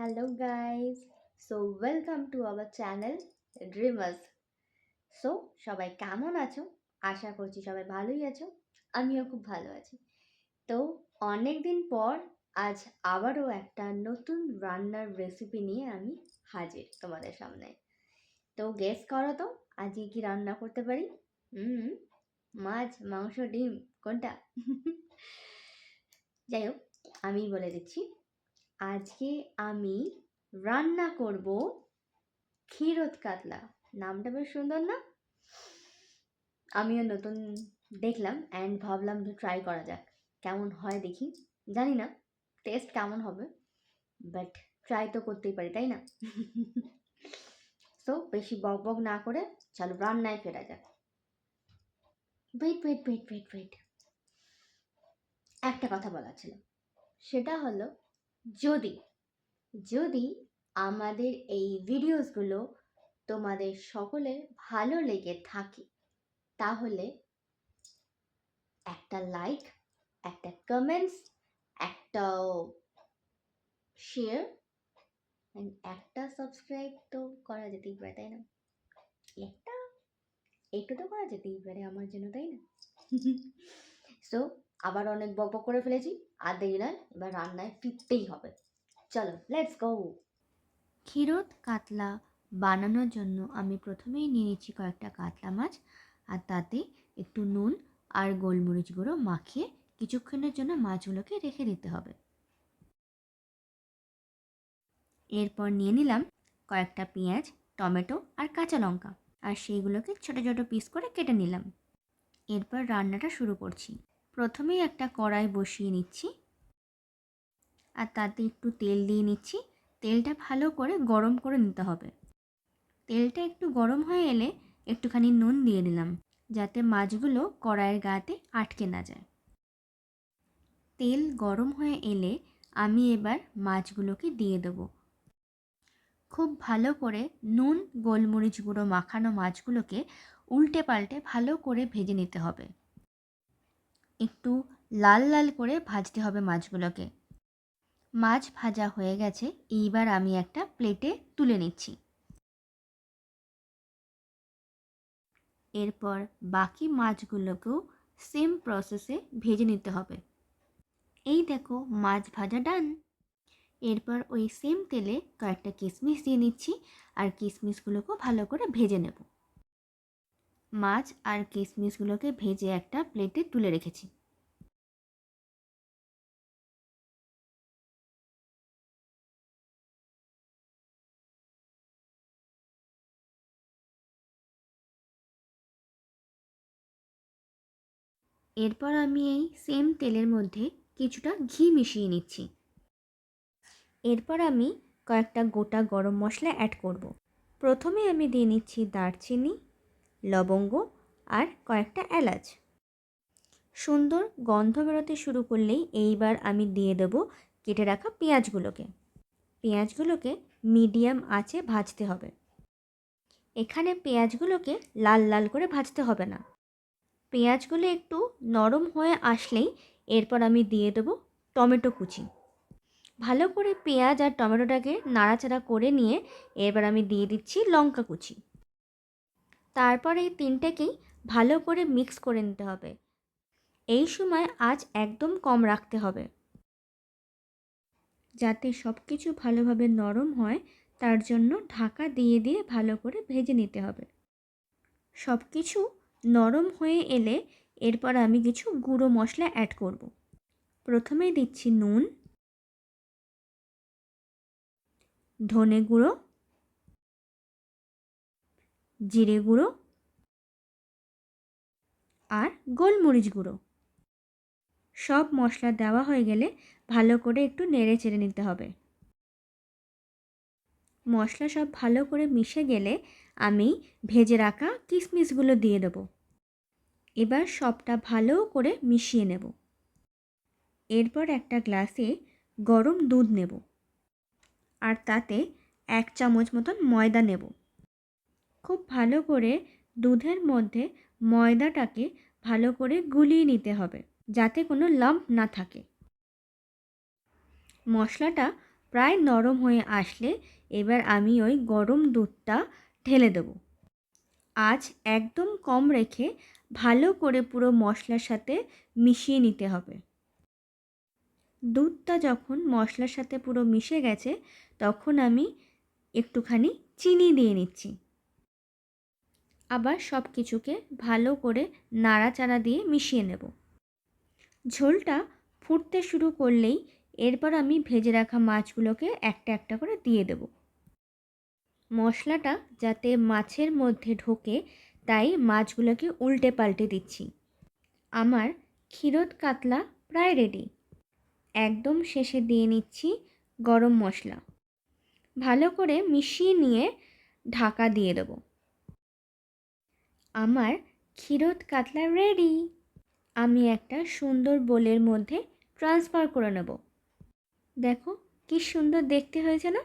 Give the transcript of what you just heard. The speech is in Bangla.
Hello, guys. So, welcome to our channel Dreamers. So সবাই কেমন আছো? আশা করছি সবাই ভালোই আছো। আমিও খুব ভালো আছি। তো অনেক দিন পর আজ আবারও একটা নতুন রান্নার রেসিপি নিয়ে আমি হাজির তোমাদের সামনে। তো গেস করো তো আজকে কি রান্না করতে পারি? হুম মাছ মাংস ডিম কোনটা? যাই হোক আমি বলে দিচ্ছি। আজকে আমি রান্না করব ক্ষীরত কাতলা। নামটা বেশ সুন্দর না? আমিও নতুন দেখলাম অ্যান্ড ভাবলাম যে ট্রাই করা যাক। কেমন হয় দেখি। জানি না টেস্ট কেমন হবে বাট ট্রাই তো করতেই পারি, তাই না? সো বেশি বক বক না করে চলো রান্নায় ফেরা যাক। Wait wait wait wait wait একটা কথা বলা ছিল। সেটা হলো যদি যদি আমাদের এই ভিডিওসগুলো তোমাদের সকলের ভালো লেগে থাকে তাহলে একটা লাইক একটা কমেন্টস একটা শেয়ার একটা সাবস্ক্রাইব তো করা যেতেই পারে তাই না? একটা একটু তো করা যেতেই পারে আমার জন্য তাই না? সো আবার অনেক বক বক করে ফেলেছি, আর দেরি নয়, এবার রান্নায় ফিরতেই হবে। চলো লেটস গো ক্ষীরোদ কাতলা বানানোর জন্য আমি প্রথমেই নিয়ে নিচ্ছি কয়েকটা কাতলা মাছ, আর তাতে একটু নুন আর গোলমরিচ গুঁড়ো মাখিয়ে কিছুক্ষণের জন্য মাছগুলোকে রেখে দিতে হবে। এরপর নিয়ে নিলাম কয়েকটা পেঁয়াজ, টমেটো আর কাঁচা লঙ্কা, আর সেইগুলোকে ছোট ছোট পিস করে কেটে নিলাম। এরপর রান্নাটা শুরু করছি। প্রথমেই একটা কড়াই বসিয়ে নিচ্ছি। আর তাতে একটু তেল দিয়ে নিচ্ছি। তেলটা ভালো করে গরম করে নিতে হবে। তেলটা একটু গরম হয়ে এলে একটুখানি নুন দিয়ে দিলাম, যাতে মাছগুলো কড়াইয়ের গাতে আটকে না যায়। তেল গরম হয়ে এলে আমি এবার মাছগুলোকে দিয়ে দেবো। খুব ভালো করে নুন, গোলমরিচ গুঁড়ো মাখানো মাছগুলোকে উল্টে পাল্টে ভালো করে ভেজে নিতে হবে। একটু লাল লাল করে ভাজতে হবে মাছগুলোকে। মাছ ভাজা হয়ে গেছে, এইবার আমি একটা প্লেটে তুলে নিচ্ছি। এরপর বাকি মাছগুলোকেও সেম প্রসেসে ভেজে নিতে হবে। এই দেখো মাছ ভাজা ডান এরপর ওই সেম তেলে কয়েকটা কিশমিশ দিয়ে নিচ্ছি, আর কিশমিশগুলোকেও ভালো করে ভেজে নেব। মাছ আর কিশমিশগুলোকে ভেজে একটা প্লেটে তুলে রেখেছি এরপর আমি এই সেম তেলের মধ্যে কিছুটা ঘি মিশিয়ে নিচ্ছি এরপর আমি কয়েকটা গোটা গরম মশলা অ্যাড করব। প্রথমে আমি দিয়ে নিচ্ছি দারচিনি লবঙ্গ আর কয়েকটা এলাচ। সুন্দর গন্ধ বেরোতে শুরু করলেই এইবার আমি দিয়ে দেব কেটে রাখা পেঁয়াজগুলোকে। পেঁয়াজগুলোকে মিডিয়াম আঁচে ভাজতে হবে। এখানে পেঁয়াজগুলোকে লাল লাল করে ভাজতে হবে না। পেঁয়াজগুলো একটু নরম হয়ে আসলেই এরপর আমি দিয়ে দেবো টমেটো কুচি। ভালো করে পেঁয়াজ আর টমেটোটাকে নাড়াচাড়া করে নিয়ে এবার আমি দিয়ে দিচ্ছি লঙ্কা কুচি। তারপর এই তিনটেকেই ভালো করে মিক্স করে নিতে হবে। এই সময় আজ একদম কম রাখতে হবে। যাতে সব কিছু ভালোভাবে নরম হয়, তার জন্য ঢাকা দিয়ে দিয়ে ভালো করে ভেজে নিতে হবে। সব কিছু নরম হয়ে এলে এরপর আমি কিছু গুঁড়ো মশলা অ্যাড করব। প্রথমে দিচ্ছি নুন, ধনে গুঁড়ো জিরে গুঁড়ো আর গোলমরিচ গুঁড়ো। সব মশলা দেওয়া হয়ে গেলে ভালো করে একটু নেড়ে চেড়ে নিতে হবে। মশলা সব ভালো করে মিশে গেলে আমি ভেজে রাখা কিশমিশগুলো দিয়ে দেব। এবার সবটা ভালো করে মিশিয়ে নেব। এরপর একটা গ্লাসে গরম দুধ নেব। আর তাতে এক চামচ মতন ময়দা নেব। খুব ভালো করে দুধের মধ্যে ময়দাটাকে ভালো করে গুলিয়ে নিতে হবে, যাতে কোনো লাম্প না থাকে। মশলাটা প্রায় নরম হয়ে আসলে এবার আমি ওই গরম দুধটা ঢেলে দেবো। আজ একদম কম রেখে ভালো করে পুরো মশলার সাথে মিশিয়ে নিতে হবে। দুধটা যখন মশলার সাথে পুরো মিশে গেছে, তখন আমি একটুখানি চিনি দিয়ে নিচ্ছি। আবার সব কিছুকে ভালো করে নাড়াচাড়া দিয়ে মিশিয়ে নেব। ঝোলটা ফুটতে শুরু করলেই এরপর আমি ভেজে রাখা মাছগুলোকে একটা একটা করে দিয়ে দেব। মশলাটা যাতে মাছের মধ্যে ঢোকে, তাই মাছগুলোকে উল্টে পাল্টে দিচ্ছি। আমার ক্ষীরোদ কাতলা প্রায় রেডি একদম শেষে দিয়ে নিচ্ছি গরম মশলা। ভালো করে মিশিয়ে নিয়ে ঢাকা দিয়ে দেবো। আমার ক্ষীরোদ কাতলা রেডি আমি একটা সুন্দর বোলের মধ্যে ট্রান্সফার করে নেব। দেখো কি সুন্দর দেখতে হয়েছে না?